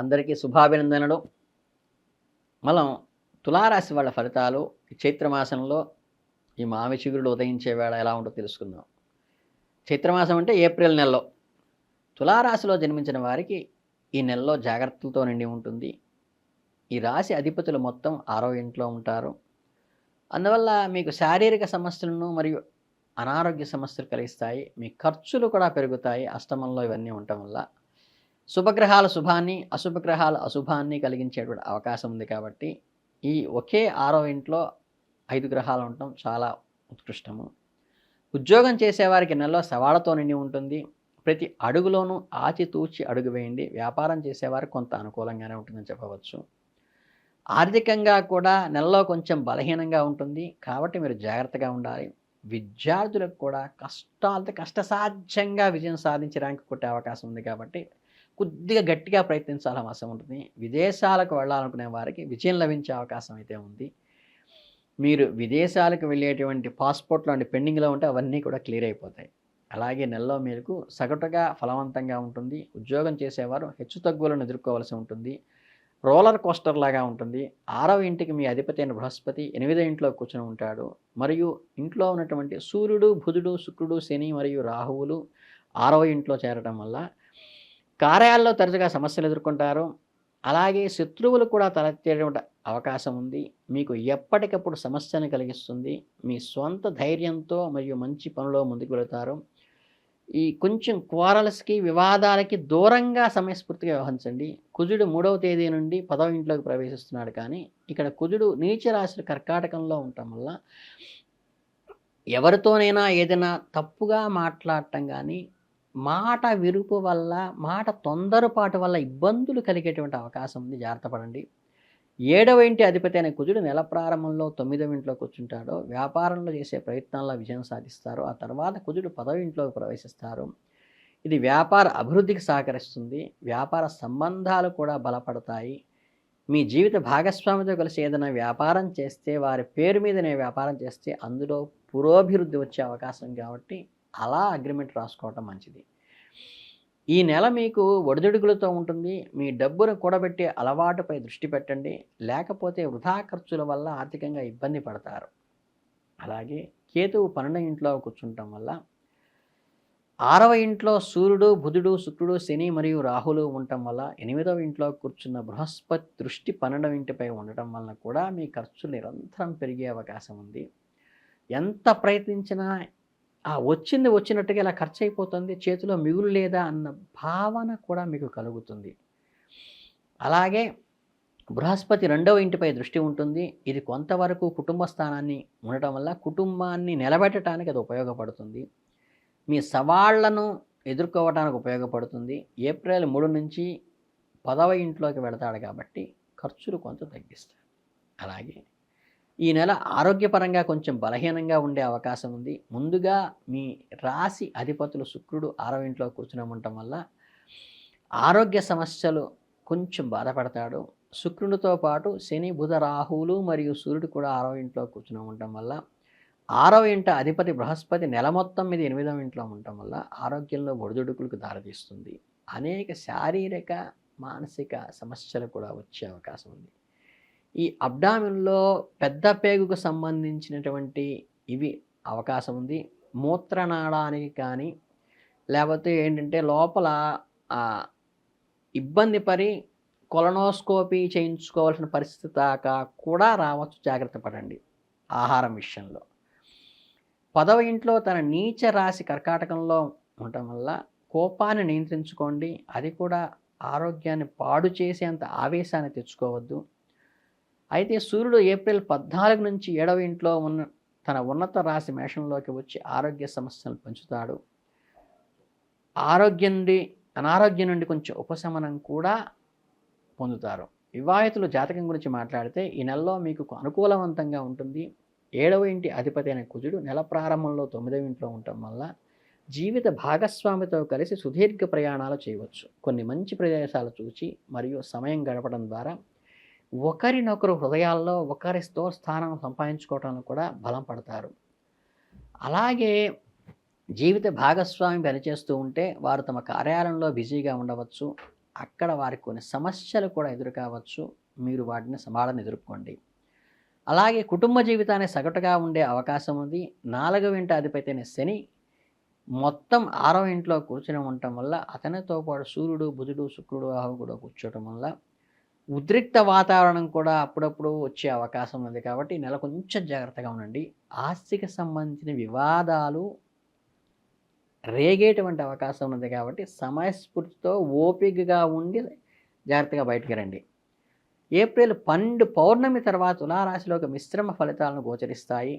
అందరికీ శుభాభినందనలు. మనం తులారాశి వాళ్ళ ఫలితాలు ఈ చైత్రమాసంలో ఈ మామి చిగురుడు ఉదయించే వేళ ఎలా ఉంటుందో తెలుసుకుందాం. చైత్రమాసం అంటే ఏప్రిల్ నెలలో. తులారాశిలో జన్మించిన వారికి ఈ నెలలో జాగ్రత్తలతో నిండి ఉంటుంది. ఈ రాశి అధిపతులు మొత్తం ఆరో ఇంట్లో ఉంటారు. అందువల్ల మీకు శారీరక సమస్యలను మరియు అనారోగ్య సమస్యలు కలిగిస్తాయి. మీ ఖర్చులు కూడా పెరుగుతాయి. అష్టమంలో ఇవన్నీ ఉండటం వల్ల శుభగ్రహాల శుభాన్ని అశుభగ్రహాల అశుభాన్ని కలిగించేటువంటి అవకాశం ఉంది కాబట్టి ఈ ఒకే ఆరో ఇంట్లో ఐదు గ్రహాలు ఉండటం చాలా ఉత్కృష్టము. ఉద్యోగం చేసేవారికి నెలలో సవాళ్ళతో నిండి ఉంటుంది. ప్రతి అడుగులోనూ ఆచితూచి అడుగు వేయండి. వ్యాపారం చేసేవారు కొంత అనుకూలంగానే ఉంటుందని చెప్పవచ్చు. ఆర్థికంగా కూడా నెలలో కొంచెం బలహీనంగా ఉంటుంది. కాబట్టి మీరు జాగ్రత్తగా ఉండాలి. విద్యార్థులకు కూడా కష్టాలతో కష్టసాధ్యంగా విజయం సాధించి ర్యాంక్ కొట్టే అవకాశం ఉంది కాబట్టి కొద్దిగా గట్టిగా ప్రయత్నించాలని అవసరం ఉంటుంది. విదేశాలకు వెళ్ళాలనుకునే వారికి విజయం లభించే అవకాశం అయితే ఉంది. మీరు విదేశాలకు వెళ్ళేటువంటి పాస్పోర్ట్ అంటే పెండింగ్లో ఉంటే అవన్నీ కూడా క్లియర్ అయిపోతాయి. అలాగే నెలలో మీకు సగటుగా ఫలవంతంగా ఉంటుంది. ఉద్యోగం చేసేవారు హెచ్చు తగ్గులను ఎదుర్కోవాల్సి ఉంటుంది. రోలర్ కోస్టర్ లాగా ఉంటుంది. ఆరవ ఇంటికి మీ అధిపతి అయిన బృహస్పతి ఎనిమిదో ఇంట్లో కూర్చొని ఉంటాడు. మరియు ఇంట్లో ఉన్నటువంటి సూర్యుడు బుధుడు శుక్రుడు శని మరియు రాహువులు ఆరవ ఇంట్లో చేరడం వల్ల కార్యాల్లో తరచుగా సమస్యలు ఎదుర్కొంటారు. అలాగే శత్రువులు కూడా తలెత్తేటువంటి అవకాశం ఉంది. మీకు ఎప్పటికప్పుడు సమస్యను కలిగిస్తుంది. మీ స్వంత ధైర్యంతో మరియు మంచి పనిలో ముందుకు వెళతారు ఈ కొంచెం క్వారల్స్కి వివాదాలకి దూరంగా సమయస్ఫూర్తిగా వ్యవహరించండి. కుజుడు మూడవ తేదీ నుండి పదవ ఇంట్లోకి ప్రవేశిస్తున్నాడు కానీ ఇక్కడ కుజుడు నీచ రాశి కర్కాటకంలో ఉండటం వల్ల ఎవరితోనైనా ఏదైనా తప్పుగా మాట్లాడటం కానీ మాట విరుపు వల్ల మాట తొందరపాటు వల్ల ఇబ్బందులు కలిగేటువంటి అవకాశం ఉంది. జాగ్రత్త పడండి. ఏడవ ఇంటి అధిపతి అనే కుజుడు నెల ప్రారంభంలో తొమ్మిదవ ఇంట్లో కూర్చుంటాడో. వ్యాపారంలో చేసే ప్రయత్నాల్లో విజయం సాధిస్తారు. ఆ తర్వాత కుజుడు పదవ ఇంట్లోకి ప్రవేశిస్తారు. ఇది వ్యాపార అభివృద్ధికి సహకరిస్తుంది. వ్యాపార సంబంధాలు కూడా బలపడతాయి. మీ జీవిత భాగస్వామితో కలిసి ఏదైనా వ్యాపారం చేస్తే వారి పేరు మీదనే వ్యాపారం చేస్తే అందులో పురోభివృద్ధి వచ్చే అవకాశం కాబట్టి అలా అగ్రిమెంట్ రాసుకోవటం మంచిది. ఈ నెల మీకు ఒడిదుడుకులతో ఉంటుంది. మీ డబ్బును కూడబెట్టే అలవాటుపై దృష్టి పెట్టండి. లేకపోతే వృధా ఖర్చుల వల్ల ఆర్థికంగా ఇబ్బంది పడతారు. అలాగే కేతువు పన్నెండు ఇంట్లో కూర్చుంటం వల్ల ఆరవ ఇంట్లో సూర్యుడు బుధుడు శుక్రుడు శని మరియు రాహులు ఉండటం వల్ల ఎనిమిదవ ఇంట్లో కూర్చున్న బృహస్పతి దృష్టి పన్నెండవ ఇంటిపై ఉండటం వలన కూడా మీ ఖర్చులు నిరంతరం పెరిగే అవకాశం ఉంది. ఎంత ప్రయత్నించినా ఆ వచ్చింది వచ్చినట్టుగా ఇలా ఖర్చు అయిపోతుంది చేతిలో మిగులు లేదా అన్న భావన కూడా మీకు కలుగుతుంది. అలాగే బృహస్పతి రెండవ ఇంటిపై దృష్టి ఉంటుంది. ఇది కొంతవరకు కుటుంబ స్థానాన్ని ఉండటం వల్ల కుటుంబాన్ని నిలబెట్టడానికి అది ఉపయోగపడుతుంది. మీ సవాళ్ళను ఎదుర్కోవడానికి ఉపయోగపడుతుంది. ఏప్రిల్ మూడు నుంచి పదవ ఇంట్లోకి వెళతాడు కాబట్టి ఖర్చులు కొంత తగ్గిస్తాడు అలాగే ఈ నెల ఆరోగ్యపరంగా కొంచెం బలహీనంగా ఉండే అవకాశం ఉంది. ముందుగా మీ రాశి అధిపతులు శుక్రుడు ఆరవ ఇంట్లో కూర్చుని ఉండటం వల్ల ఆరోగ్య సమస్యలు కొంచెం బాధపడతాడు. శుక్రుడితో పాటు శని బుధ రాహువులు మరియు సూర్యుడు కూడా ఆరవ ఇంట్లో కూర్చుని ఉండటం వల్ల ఆరవ ఇంట అధిపతి బృహస్పతి నెల మొత్తం మీద ఎనిమిదవ ఇంట్లో ఉండటం వల్ల ఆరోగ్యంలో ఒడిదుడుకులకు దారితీస్తుంది. అనేక శారీరక మానసిక సమస్యలు కూడా వచ్చే అవకాశం ఉంది. ఈ అబ్డామిన్లో పెద్ద పేగుకు సంబంధించినటువంటి ఇవి అవకాశం ఉంది. మూత్రనాళానికి కానీ లేకపోతే ఏంటంటే లోపల ఇబ్బంది పడి కొలనోస్కోపీ చేయించుకోవాల్సిన పరిస్థితి దాకా కూడా రావచ్చు. జాగ్రత్త పడండి ఆహారం విషయంలో. పదవ ఇంట్లో తన నీచ రాశి కర్కాటకంలో ఉండటం వల్ల కోపాన్ని నియంత్రించుకోండి. అది కూడా ఆరోగ్యాన్ని పాడు చేసేంత ఆవేశాన్ని తెచ్చుకోవద్దు. అయితే సూర్యుడు ఏప్రిల్ పద్నాలుగు నుంచి ఏడవ ఇంట్లో ఉన్న తన ఉన్నత రాశి మేషంలోకి వచ్చి ఆరోగ్య సమస్యలు పంచుతాడు. ఆరోగ్యం నుండి అనారోగ్యం నుండి కొంచెం ఉపశమనం కూడా పొందుతారు. వివాహితులు జాతకం గురించి మాట్లాడితే ఈ నెలలో మీకు అనుకూలవంతంగా ఉంటుంది. ఏడవ ఇంటి అధిపతి అయిన కుజుడు నెల ప్రారంభంలో తొమ్మిదవ ఇంట్లో ఉండటం వల్ల జీవిత భాగస్వామితో కలిసి సుదీర్ఘ ప్రయాణాలు చేయవచ్చు. కొన్ని మంచి ప్రదేశాలు చూచి మరియు సమయం గడపడం ద్వారా ఒకరినొకరు హృదయాల్లో ఒకరితో స్థానం సంపాదించుకోవటంలో కూడా బలం పడతారు. అలాగే జీవిత భాగస్వామి పనిచేస్తూ ఉంటే వారు తమ కార్యాలయంలో బిజీగా ఉండవచ్చు. అక్కడ వారికి కొన్ని సమస్యలు కూడా ఎదురు కావచ్చు. మీరు వాటిని సమాధానం ఎదుర్కోండి. అలాగే కుటుంబ జీవితాన్ని సగటుగా ఉండే అవకాశం ఉంది. నాలుగవ ఇంటి అధిపతి శని మొత్తం ఆరవ ఇంట్లో కూర్చుని ఉండటం వల్ల అతనితో పాటు సూర్యుడు బుధుడు శుక్రుడు ఆహు కూడా కూర్చోవటం వల్ల ఉద్రిక్త వాతావరణం కూడా అప్పుడప్పుడు వచ్చే అవకాశం ఉంది కాబట్టి ఈ నెల కొంచెం జాగ్రత్తగా ఉండండి. ఆస్తికి సంబంధించిన వివాదాలు రేగేటువంటి అవకాశం ఉంది కాబట్టి సమయస్ఫూర్తితో ఓపికగా ఉండి జాగ్రత్తగా బయటికి రండి. ఏప్రిల్ పన్నెండు పౌర్ణమి తర్వాత తులారాశిలోకి మిశ్రమ ఫలితాలను గోచరిస్తాయి.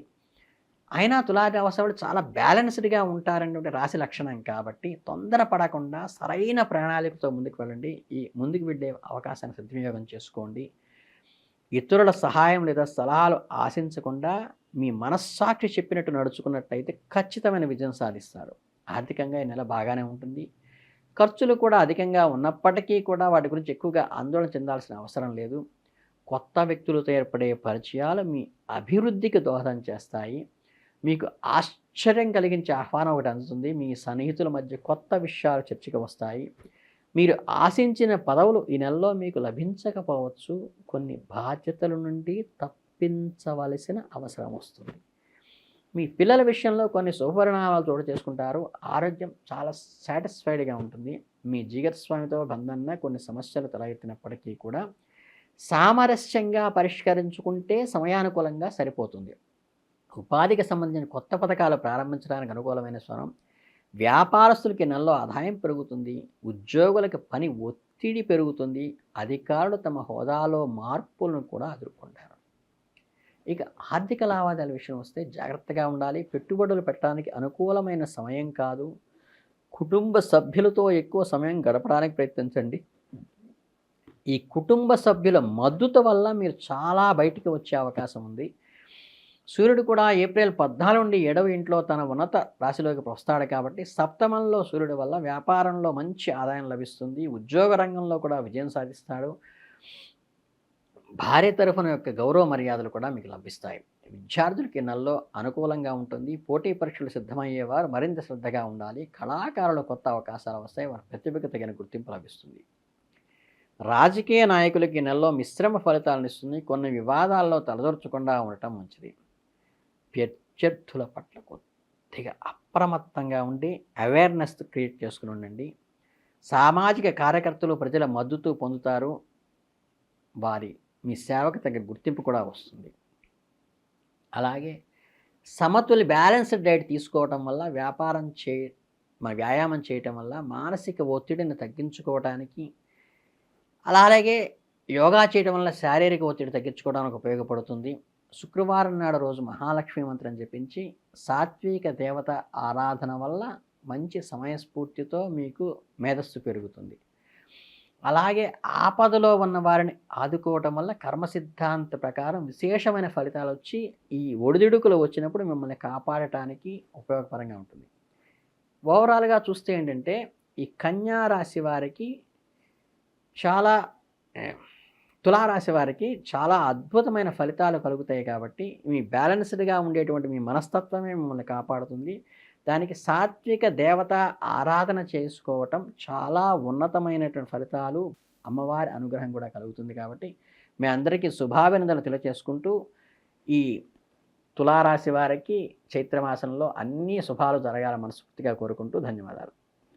అయినా తులారాశి చాలా బ్యాలెన్స్డ్గా ఉంటారనేటువంటి రాశి లక్షణం కాబట్టి తొందర పడకుండా సరైన ప్రణాళికతో ముందుకు వెళ్ళండి. ఈ ముందుకు వెళ్ళే అవకాశాన్ని సద్వినియోగం చేసుకోండి. ఇతరుల సహాయం లేదా సలహాలు ఆశించకుండా మీ మనస్సాక్షి చెప్పినట్టు నడుచుకున్నట్టయితే ఖచ్చితమైన విజయం సాధిస్తారు. ఆర్థికంగా ఈ నెల బాగానే ఉంటుంది. ఖర్చులు కూడా అధికంగా ఉన్నప్పటికీ కూడా వాటి గురించి ఎక్కువగా ఆందోళన చెందాల్సిన అవసరం లేదు. కొత్త వ్యక్తులతో ఏర్పడే పరిచయాలు మీ అభివృద్ధికి దోహదం చేస్తాయి. మీకు ఆశ్చర్యం కలిగించే ఆహ్వానం ఒకటి అందుతుంది. మీ సన్నిహితుల మధ్య కొత్త విషయాలు చర్చకు వస్తాయి. మీరు ఆశించిన పదవులు ఈ నెలలో మీకు లభించకపోవచ్చు. కొన్ని బాధ్యతల నుండి తప్పించవలసిన అవసరం వస్తుంది. మీ పిల్లల విషయంలో కొన్ని శుభపరిణామాలు చోటు చేసుకుంటారు. ఆరోగ్యం చాలా సాటిస్ఫైడ్గా ఉంటుంది. మీ జీగత్స్వామితో బంధన్న కొన్ని సమస్యలు తలెత్తినప్పటికీ కూడా సామరస్యంగా పరిష్కరించుకుంటే సమయానుకూలంగా సరిపోతుంది. ఉపాధికి సంబంధించిన కొత్త పథకాలు ప్రారంభించడానికి అనుకూలమైన స్వరం వ్యాపారస్తులకి నెలలో ఆదాయం పెరుగుతుంది ఉద్యోగులకి పని ఒత్తిడి పెరుగుతుంది అధికారులు తమ హోదాలో మార్పులను కూడా ఎదుర్కొంటారు. ఇక ఆర్థిక లావాదేవీల విషయం వస్తే జాగ్రత్తగా ఉండాలి. పెట్టుబడులు పెట్టడానికి అనుకూలమైన సమయం కాదు. కుటుంబ సభ్యులతో ఎక్కువ సమయం గడపడానికి ప్రయత్నించండి. ఈ కుటుంబ సభ్యుల మద్దతు వల్ల మీరు చాలా బయటికి వచ్చే అవకాశం ఉంది. సూర్యుడు కూడా ఏప్రిల్ పద్నాలుగు నుండి ఏడవ ఇంట్లో తన ఉన్నత రాశిలోకి వస్తాడు కాబట్టి సప్తమంలో సూర్యుడి వల్ల వ్యాపారంలో మంచి ఆదాయం లభిస్తుంది. ఉద్యోగ రంగంలో కూడా విజయం సాధిస్తాడు. భార్య తరఫున యొక్క గౌరవ మర్యాదలు కూడా మీకు లభిస్తాయి. విద్యార్థులకి నెలలో అనుకూలంగా ఉంటుంది. పోటీ పరీక్షలు సిద్ధమయ్యేవారు మరింత శ్రద్ధగా ఉండాలి. కళాకారులు కొత్త అవకాశాలు వస్తాయి. వారి ప్రతిభకు తగిన గుర్తింపు లభిస్తుంది. రాజకీయ నాయకులకి నెలలో మిశ్రమ ఫలితాలను ఇస్తుంది. కొన్ని వివాదాల్లో తలదొరచకుండా ఉండటం మంచిది. ప్రత్యర్థుల పట్ల కొద్దిగా అప్రమత్తంగా ఉండి అవేర్నెస్ క్రియేట్ చేసుకుని ఉండండి. సామాజిక కార్యకర్తలు ప్రజల మద్దతు పొందుతారు. వారి మీ సేవకు తగ్గ గుర్తింపు కూడా వస్తుంది. అలాగే సమతుల్య బ్యాలెన్స్డ్ డైట్ తీసుకోవటం వల్ల వ్యాపారం చే మన వ్యాయామం చేయటం వల్ల మానసిక ఒత్తిడిని తగ్గించుకోవడానికి అలాగే యోగా చేయడం వల్ల శారీరక ఒత్తిడి తగ్గించుకోవడానికి ఉపయోగపడుతుంది. శుక్రవారం నాడు రోజు మహాలక్ష్మి మంత్రం జపించి సాత్విక దేవత ఆరాధన వల్ల మంచి సమయస్ఫూర్తితో మీకు మేధస్సు పెరుగుతుంది. అలాగే ఆపదలో ఉన్న వారిని ఆదుకోవటం వల్ల కర్మ సిద్ధాంత ప్రకారం విశేషమైన ఫలితాలు వచ్చి ఈ ఒడిదుడుకులు వచ్చినప్పుడు మిమ్మల్ని కాపాడటానికి ఉపయోగకరంగా ఉంటుంది. ఓవరాల్గా చూస్తే ఏంటంటే ఈ కన్యా రాశి వారికి చాలా తులారాశి వారికి చాలా అద్భుతమైన ఫలితాలు కలుగుతాయి కాబట్టి మీ బ్యాలెన్స్డ్గా ఉండేటువంటి మీ మనస్తత్వమే మిమ్మల్ని కాపాడుతుంది. దానికి సాత్విక దేవత ఆరాధన చేసుకోవటం చాలా ఉన్నతమైనటువంటి ఫలితాలు అమ్మవారి అనుగ్రహం కూడా కలుగుతుంది కాబట్టి మీ అందరికీ శుభాభినందనలు తెలియచేసుకుంటూ ఈ తులారాశి వారికి చైత్రమాసంలో అన్ని శుభాలు జరగాల మనస్ఫూర్తిగా కోరుకుంటూ ధన్యవాదాలు.